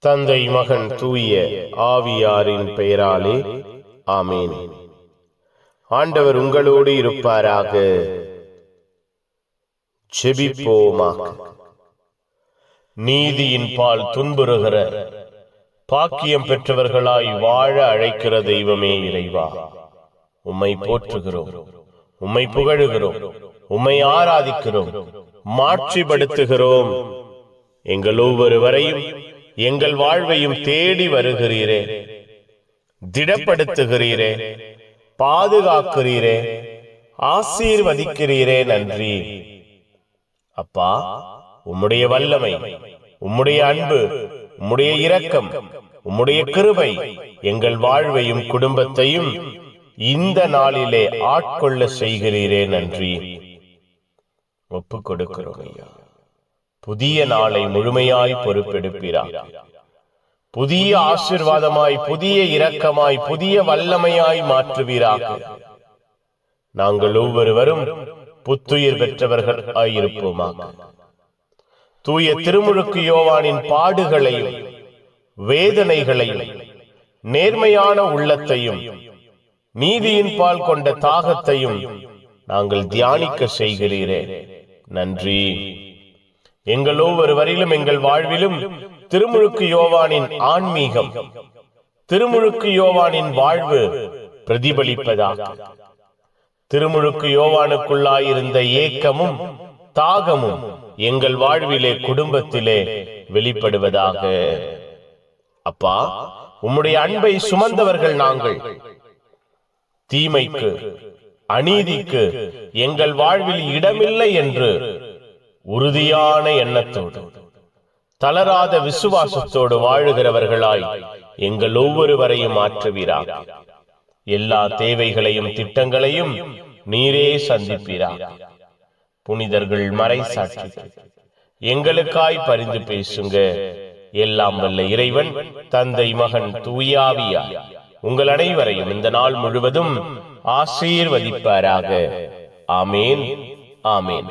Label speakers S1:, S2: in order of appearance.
S1: தந்தை மகன் தூய ஆவியாரின் பெயராலே ஆமேன். ஆண்டவர் உங்களோடு இருப்பாராக. ஜெபிப்போமாக நீதியின் பால் துன்புறுகிற பாக்கியம் பெற்றவர்களாய் வாழ அழைக்கிற தெய்வமே இறைவா. உம்மை போற்றுகிறோம். உம்மை புகழுகிறோம். உம்மை ஆராதிக்கிறோம். மாட்சிப்படுத்துகிறோம். எங்கள் ஒவ்வொருவரையும் எங்கள் வாழ்வையும் தேடி வருகிறீரே. திடப்படுத்துகிறீரே. பாதுகாக்கிறீரே. ஆசீர்வதிக்கிறீரே நன்றி. அப்பா உம்முடைய வல்லமை உம்முடைய அன்பு உம்முடைய இரக்கம் உம்முடைய கிருபை எங்கள் வாழ்வையும் குடும்பத்தையும் இந்த நாளிலே ஆட்கொள்ள செய்கிறீரே நன்றி. ஒப்புக் கொடுக்கிறோம் ஐயா. புதிய நாளை முழுமையாய் பொறுப்பெடுப்பீராக புதிய ஆசிர்வாதமாய் புதிய இரக்கமாய் புதிய வல்லமையாய் மாற்றுவீராக. நாங்கள் ஒவ்வொருவரும் புத்துயிர் பெற்றவர்கள் ஆயிருப்போமாக. தூய திருமுழுக்கு யோவானின் பாடுகளையும் வேதனைகளையும் நேர்மையான உள்ளத்தையும் நீதியின் பால் கொண்ட தாகத்தையும் நாங்கள் தியானிக்க செய்கிறீரே. நன்றி. எங்கள் ஒவ்வொருவரிலும் எங்கள் வாழ்விலும் திருமுழுக்கு யோவானின் ஆன்மீகம். திருமுழுக்கு யோவானின் வாழ்வு பிரதிபலிப்பதாக. திருமுழுக்கு யோவானுக்குள்ளாயிருந்த ஏக்கமும் தாகமும் எங்கள் வாழ்விலே குடும்பத்திலே வெளிப்படுவதாக. அப்பா உம்முடைய அன்பை சுமந்தவர்கள் நாங்கள். தீமைக்கு அநீதிக்கு எங்கள் வாழ்வில் இடமில்லை என்று உறுதியான எண்ணத்தோடு தளராத விசுவாசத்தோடு வாழுகிறவர்களாய் எங்கள் ஒவ்வொருவரையும் மாற்றுவீராக. எல்லா தேவைகளையும் திட்டங்களையும் நீரே சந்திப்பீராக. புனிதர்கள் மறைசாட்சி எங்களுக்காய் பரிந்து பேசுங்க. எல்லாம் வல்ல இறைவன் தந்தை மகன் தூயாவியா உங்கள் அனைவரையும் இந்த நாள் முழுவதும் ஆசீர்வதிப்பாராக. ஆமேன் ஆமேன்.